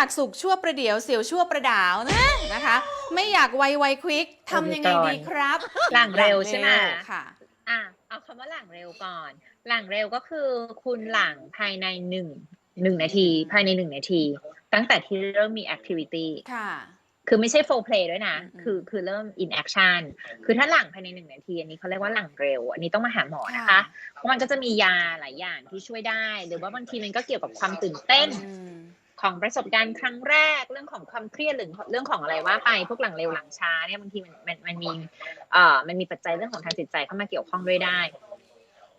ากสุขชั่วประเดี๋ยวเสียวชั่วประดาวนะนะคะ ไม่อยากไวไวควิกทำยังไงดีครับหลังเร็วใช่ไหมค่ะอะเอาคำว่าหลังเร็วก่อน หลังเร็วก็คือคุณหลังภายในหนึ่งหนึ่งนาที ภายในหนึ่งนาที ตั้งแต่ที่เริ่มมีแอคทิวิตี้ค่ะคือไม่ใช่ full play ด้วยนะอืมคือคือเริ่ม in action คือถ้าหลังภายในหนึ่งนาที อันนี้เขาเรียกว่าหลังเร็ว อันนี้ต้องมาหาหมอนะคะ เพราะมันก็จะมียาหลายอย่างที่ช่วยได้ หรือว่าบางทีมันก็เกี่ยวกับความตื่นเต้นอืม ของประสบการณ์ครั้งแรกเรื่องของความเครียดหรือเรื่องของอะไรว่าไปพวกหลังเร็วหลังช้าเนี่ยบางทีมันมันมันมีเอ่อมันมีปัจจัยเรื่องของทางจิตใจเข้ามาเกี่ยวข้องด้วยได้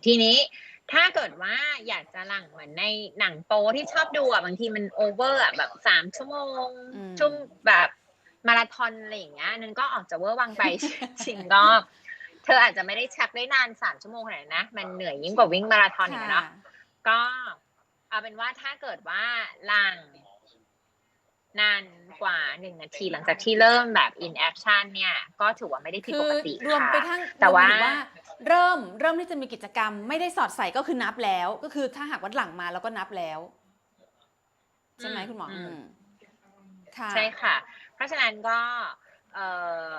ทีนี้ถ้าเกิดว่าอยากจะหลังเหมือนในหนังโปที่ชอบดูอะบางทีมันโอเวอร์อะแบบสามชั่วโมงอืมชั่วแบบมาราธอนอะไรอย่างเงี้ยนั่นก็ออกจะเวอร์วังไปจริงก็เธออาจจะไม่ได้ชักได้นานสามชั่วโมงขนาดนั้นนะมันเหนื่อยยิ่งกว่าวิ่งมาราธอนอีกอะเนาะก็ เอาเป็นว่าถ้าเกิดว่าหลังนานกว่าหนึ่งนาทีหลังจากที่เริ่มแบบ in action เนี่ย ก็ถือว่าไม่ได้ผิดคืปอกติรวมค่ะไปทั้งแต่ว่ารมไปถึงเริ่มเริ่มที่จะมีกิจกรรม ไม่ได้สอดใส่ก็คือนับแล้ว ก็คือถ้าหากวัดหลังมาแล้วก็นับแล้ว ใช่ไหมคุณหมออืมค่ะใช่ค่ะ เพราะฉะนั้นก็ เอ่อ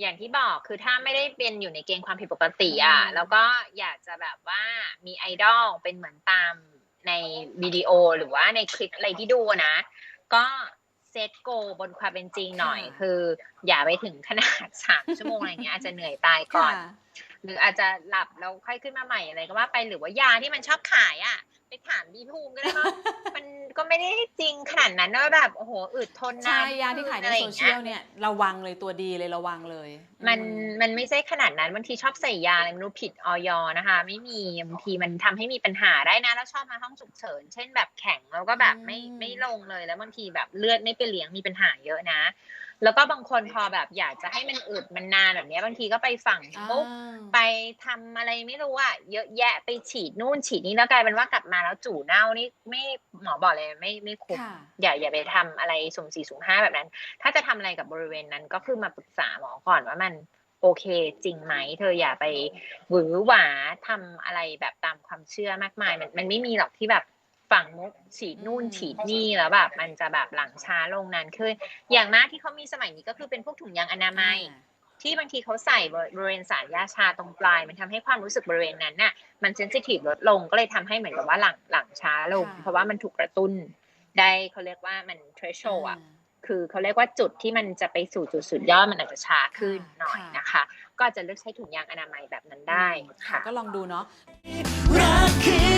อย่างที่บอกคือถ้าไม่ได้เป็นอยู่ในเกณฑ์ความผิดปกติอะอืมแล้วก็อยากจะแบบว่ามีไอดอลเป็นเหมือนตาม ในวิดีโอหรือว่าในคลิปอะไรที่ดูนะ ก็เซตโกบนความเป็นจริงหน่อย คือ อย่าไปถึงขนาดสามชั่วโมงอะไรเงี้ยอาจจะเหนื่อยตายก่อนค่ะหรืออาจจะหลับแล้วค่อยขึ้นมาใหม่อะไรก็ว่าไปหรือว่ายาที่มันชอบขายอะ ไปถามบีภูมิก็ได้ว่ามัน ก็ไม่ได้จริงขนาดนั้นว่าแบบโอ้โหอึดทนนาใช่นยาที่ขายในอะไรอโซงเชีงี้ยลเนี่ยระวังเลยตัวดีเลยระวังเลย มันอืมันไม่ใช่ขนาดนั้นบางทีชอบใส่ยาอะไรไม่รู้ผิดออยนะคะ ไม่มีบางทีมันทำให้มีปัญหาได้นะ แล้วชอบมาห้องฉุกเฉิน เช่นแบบแข็งแล้วก็แบบไม่ไม่ลงเลยแล้วบางทีแบบเลือดไม่ไปเลี้ยงมีปัญหาเยอะนะ แล้วก็บางคนพอแบบอยากจะให้มันอึดมันนานแบบเนี้ยบางทีก็ไปฝั่งอ่าปุ๊บไปทำอะไรไม่รู้อะเยอะแยะไปฉีดนู่นฉีดนี่แล้วกลายเป็นว่ากลับมาแล้วจู่เน่านี่ไม่หมอบอกเลยไม่ไม่คุ้มค่ะอย่าอย่าไปทำอะไรสุ่มสี่สุ่มห้าแบบนั้น ถ้าจะทำอะไรกับบริเวณนั้นก็คือมาปรึกษาหมอก่อนว่ามันโอเคจริงไหม เธออย่าไปหวือหวาทำอะไรแบบตามความเชื่อมากมาย มันมันไม่มีหรอกที่แบบ ฝังมุกฉีดนู่นอืมฉีดนี่แล้วแบบมันจะแบบหลังช้าลงนานขึ้น อย่างมากที่เขามีสมัยนี้ก็คือเป็นพวกถุงยางอนามัย ที่บางทีเขาใส่บริเวณสารยาชาตรงปลาย มันทำให้ความรู้สึกบริเวณนั้นน่ะมันเซนซิทีฟลดลงก็เลยทำให้เหมือนกับว่าหลังหลังช้าลงค่ะเพราะว่ามันถูกกระตุ้นได้เขาเรียกว่ามัน threshold อะคือเขาเรียกว่าจุดที่มันจะไปสู่จุดสุดยอดมันอาจจะช้าขึ้นหน่อยนะคะ ก็อาจจะเลือกใช้ถุงยางอนามัยแบบนั้นได้ค่ะค่ะก็ลองดูเนาะรักคืออะไร